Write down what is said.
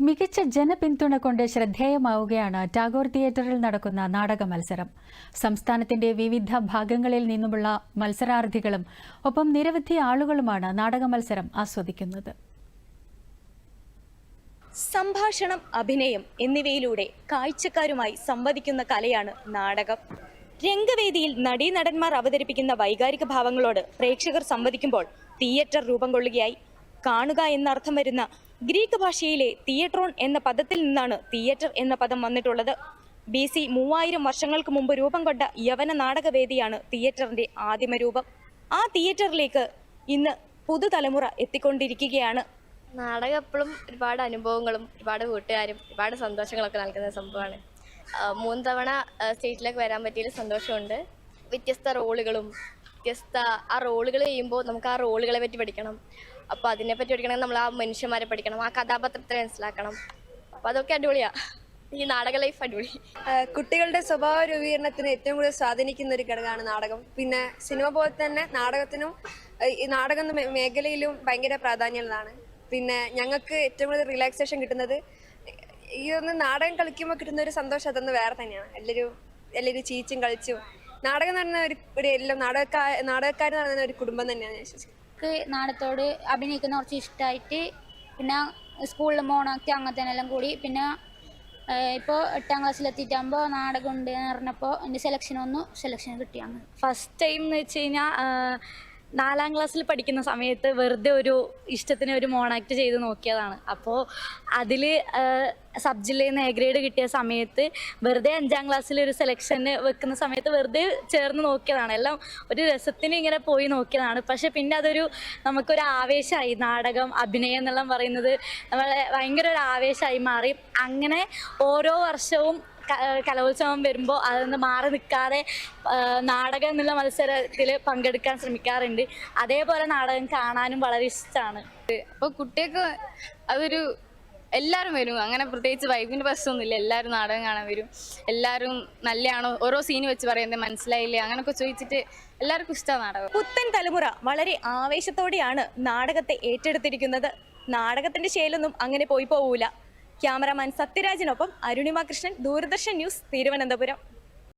മികച്ച ജനപിന്തുണ കൊണ്ട് ശ്രദ്ധേയമാവുകയാണ് ടാഗോർ തിയേറ്ററിൽ നടക്കുന്ന നാടക മത്സരം. സംസ്ഥാനത്തിന്റെ വിവിധ ഭാഗങ്ങളിൽ നിന്നുമുള്ള മത്സരാർത്ഥികളും ഒപ്പം നിരവധി ആളുകളുമാണ് നാടക മത്സരം ആസ്വദിക്കുന്നത്. സംഭാഷണം അഭിനയം എന്നിവയിലൂടെ കാഴ്ചക്കാരുമായി സംവദിക്കുന്ന കലയാണ് നാടകം. രംഗവേദിയിൽ നടീനടന്മാർ അവതരിപ്പിക്കുന്ന വൈകാരിക ഭാവങ്ങളോട് പ്രേക്ഷകർ സംവദിക്കുമ്പോൾ തിയേറ്റർ രൂപം കൊള്ളുകയായി. കാണുക എന്നർത്ഥം വരുന്ന ഗ്രീക്ക് ഭാഷയിലെ തിയേട്രോൺ എന്ന പദത്തിൽ നിന്നാണ് തിയേറ്റർ എന്ന പദം വന്നിട്ടുള്ളത്. ബി സി മൂവായിരം വർഷങ്ങൾക്ക് മുമ്പ് രൂപം കൊണ്ട യവന നാടകവേദിയാണ് തിയേറ്ററിന്റെ ആദിമ രൂപം. ആ തിയേറ്ററിലേക്ക് ഇന്ന് പുതുതലമുറ എത്തിക്കൊണ്ടിരിക്കുകയാണ്. നാടകം എപ്പോഴും ഒരുപാട് അനുഭവങ്ങളും ഒരുപാട് കൂട്ടുകാരും ഒരുപാട് സന്തോഷങ്ങളൊക്കെ നൽകുന്ന സംഭവമാണ്. മൂന്ന് തവണ സ്റ്റേജിലേക്ക് വരാൻ പറ്റിയ സന്തോഷമുണ്ട്. വ്യത്യസ്ത റോളുകളും വ്യത്യസ്ത ആ റോളുകൾ ചെയ്യുമ്പോൾ നമുക്ക് ആ റോളുകളെ പറ്റി പഠിക്കണം. അപ്പോൾ അതിനെപ്പറ്റി പഠിക്കണമെങ്കിൽ നമ്മൾ ആ മനുഷ്യന്മാരെ പഠിക്കണം ആ കഥാപാത്രത്തെ മനസ്സിലാക്കണം. അപ്പോൾ അതൊക്കെ അടിപൊളിയാ. ഈ നാടക ലൈഫ് അടിപൊളി. കുട്ടികളുടെ സ്വഭാവ രൂപീകരണത്തിന് ഏറ്റവും കൂടുതൽ സ്വാധീനിക്കുന്ന ഒരു ഘടകമാണ് നാടകം. പിന്നെ സിനിമ പോലെ തന്നെ നാടകത്തിനും ഈ നാടകം മേഖലയിലും ഭയങ്കര പ്രാധാന്യമുള്ളതാണ്. പിന്നെ ഞങ്ങൾക്ക് ഏറ്റവും കൂടുതൽ റിലാക്സേഷൻ കിട്ടുന്നത് ഈ ഒന്ന് നാടകം കളിക്കുമ്പോൾ കിട്ടുന്ന ഒരു സന്തോഷം അതൊന്ന് വേറെ തന്നെയാണ്. എല്ലാവരും എല്ലാവരും ചീച്ചും കളിച്ചും. നാടകം എന്ന് പറയുന്ന ഒരു എല്ലാം നാടകക്കാർ നാടകക്കാരെന്ന് പറയുന്ന ഒരു കുടുംബം തന്നെയാണ് ഞാൻ വിശ്വസിക്കുന്നത്. എനിക്ക് നാടകത്തോട് അഭിനയിക്കുന്ന കുറച്ച് ഇഷ്ടമായിട്ട് പിന്നെ സ്കൂളിൽ പോകണമൊക്കെ അങ്ങനെ തന്നെ എല്ലാം കൂടി. പിന്നെ ഇപ്പോൾ എട്ടാം ക്ലാസ്സിലെത്തിയിട്ടാകുമ്പോൾ നാടകം ഉണ്ട് എന്ന് പറഞ്ഞപ്പോൾ എന്റെ സെലക്ഷൻ വന്നു സെലക്ഷൻ കിട്ടിയാണ് ഫസ്റ്റ് ടൈം എന്ന് വെച്ച് കഴിഞ്ഞാൽ നാലാം ക്ലാസ്സിൽ പഠിക്കുന്ന സമയത്ത് വെറുതെ ഒരു ഇഷ്ടത്തിന് ഒരു മോണാക്ട് ചെയ്ത് നോക്കിയതാണ്. അപ്പോൾ അതിൽ സബ് ജില്ലയിൽ നിന്ന് എ ഗ്രേഡ് കിട്ടിയ സമയത്ത് വെറുതെ അഞ്ചാം ക്ലാസ്സിൽ ഒരു സെലക്ഷന് വെക്കുന്ന സമയത്ത് വെറുതെ ചേർന്ന് നോക്കിയതാണ്. എല്ലാം ഒരു രസത്തിന് ഇങ്ങനെ പോയി നോക്കിയതാണ്. പക്ഷെ പിന്നെ അതൊരു നമുക്കൊരു ആവേശമായി. നാടകം അഭിനയം എന്നെല്ലാം പറയുന്നത് നമ്മളെ ഭയങ്കര ഒരു ആവേശമായി മാറി. അങ്ങനെ ഓരോ വർഷവും കലോത്സവം വരുമ്പോൾ അതൊന്ന് മാറി നിൽക്കാതെ നാടകം എന്നുള്ള മത്സരത്തിൽ പങ്കെടുക്കാൻ ശ്രമിക്കാറുണ്ട്. അതേപോലെ നാടകം കാണാനും വളരെ ഇഷ്ടമാണ് അപ്പോൾ കുട്ടികൾക്ക് അതൊരു എല്ലാവരും വരും. അങ്ങനെ പ്രത്യേകിച്ച് വൈബിന്റെ പ്രശ്നമൊന്നുമില്ല എല്ലാവരും നാടകം കാണാൻ വരും. എല്ലാവരും നല്ലതാണോ ഓരോ സീൻ വെച്ച് പറയുന്നത് മനസ്സിലായില്ലേ? അങ്ങനെയൊക്കെ ചോദിച്ചിട്ട് എല്ലാവർക്കും ഇഷ്ടമാണ് നാടകം. പുത്തൻ തലമുറ വളരെ ആവേശത്തോടെയാണ് നാടകത്തെ ഏറ്റെടുത്തിരിക്കുന്നത്. നാടകത്തിന്റെ ശൈലൊന്നും അങ്ങനെ പോയി പോവൂല. ക്യാമറാമാൻ സത്യരാജിനൊപ്പം അരുണിമ കൃഷ്ണൻ ദൂരദർശൻ ന്യൂസ് തിരുവനന്തപുരം.